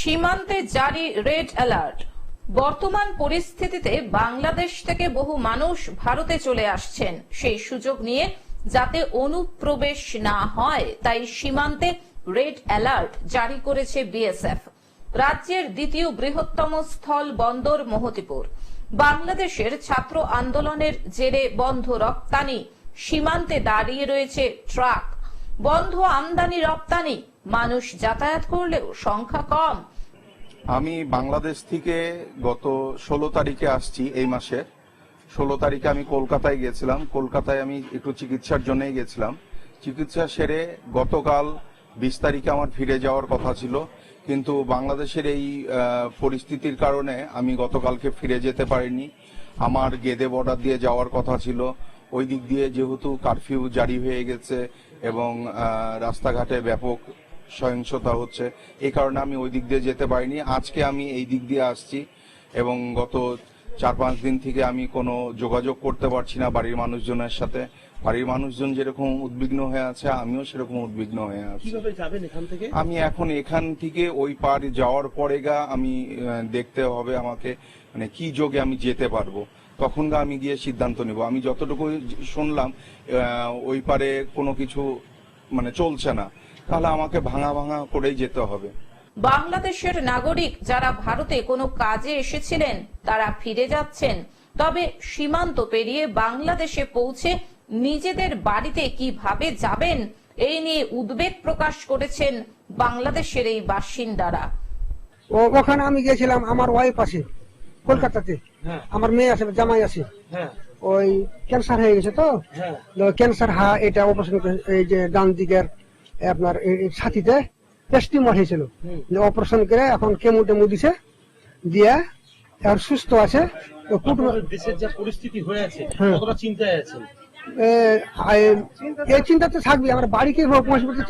সীমান্তে জারি red alert. বর্তমান পরিস্থিতিতে বাংলাদেশ থেকে বহু মানুষ ভারতে চলে আসছেন। সেই সুযোগ নিয়ে যাতে অনুপ্রবেশ না হয়, তাই সীমান্তে রেড অ্যালার্ট জারি করেছে বিএসএফ। রাজ্যের দ্বিতীয় বৃহত্তম স্থল বন্দর মহতিপুর। বাংলাদেশের ছাত্র আন্দোলনের জেরে বন্ধ রপ্তানি। সীমান্তে দাঁড়িয়ে রয়েছে ট্রাক। বন্ধ, আমদানি, রপ্তানি। মানুষ যাতায়াত করলেও সংখ্যা কম। আমি বাংলাদেশ থেকে গত ষোলো তারিখে আসছি এই মাসের ষোলো তারিখে আমি কলকাতায় গেছিলাম কলকাতায় আমি একটু চিকিৎসার জন্যই গেছিলাম চিকিৎসা সেরে গতকাল বিশ তারিখে আমার ফিরে যাওয়ার কথা ছিল। কিন্তু বাংলাদেশের এই পরিস্থিতির কারণে আমি গতকালকে ফিরে যেতে পারিনি। আমার গেদে বর্ডার দিয়ে যাওয়ার কথা ছিল। ওই দিক দিয়ে যেহেতু কারফিউ জারি হয়ে গেছে এবং রাস্তাঘাটে ব্যাপক সহিংসতা হচ্ছে এই কারণে আমি ওই দিক দিয়ে যেতে পারিনি। আজকে আমি এই দিক দিয়ে আসছি এবং গত চার পাঁচ দিন থেকে আমি কোনো যোগাযোগ করতে পারছি না বাড়ির মানুষজনের সাথে। বাড়ির মানুষজন যেরকম উদ্বিগ্ন হয়ে আছে আমিও সেরকম উদ্বিগ্ন হয়ে আছি। আমি এখন এখান থেকে ওই পার যাওয়ার পরে গা আমি দেখতে হবে আমাকে মানে কি যোগে আমি যেতে পারব। তখন আমি গিয়ে সিদ্ধান্ত নিব। আমি যতটুকু শুনলাম আহ, ওই পারে কোনো কিছু মানে চলছে না। তাহলে আমাকে ভাঙা ভাঙা করেই যেতে হবে। বাংলাদেশের নাগরিক যারা ভারতে কোনো কাজে এসেছিলেন তারা ফিরে যাচ্ছেন। তবে সীমান্ত পেরিয়ে বাংলাদেশে পৌঁছে নিজেদের বাড়িতে কীভাবে যাবেন এই নিয়ে উদ্বেগ প্রকাশ করেছেন বাংলাদেশের এই বাসিন্দারা। ও ওখানে আমি গেছিলাম আমার ওয়াইফ আছে। কলকাতাতে। হ্যাঁ। আমার মেয়ে আছে জামাই আছে। হ্যাঁ। ওই ক্যান্সার হয়ে গেছে তো? হ্যাঁ। ক্যান্সার হা এটা অপারেশন এই যে ডান দিকের আপনার ছাতিতে টেস্টিমর হয়েছিল। অপারেশন করে এখন কেমো টেমো দিছে দিয়ে এখন সুস্থ আছে। তো দেশের যা পরিস্থিতি হয়ে আছে। কতটা চিন্তায় থাকবি আমার বাড়িকে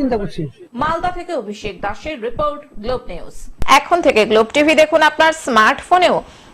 চিন্তা করছি। মালদা থেকে অভিষেক দাসের রিপোর্ট গ্লোব নিউজ। এখন থেকে গ্লোব টিভি দেখুন আপনার স্মার্টফোনেও।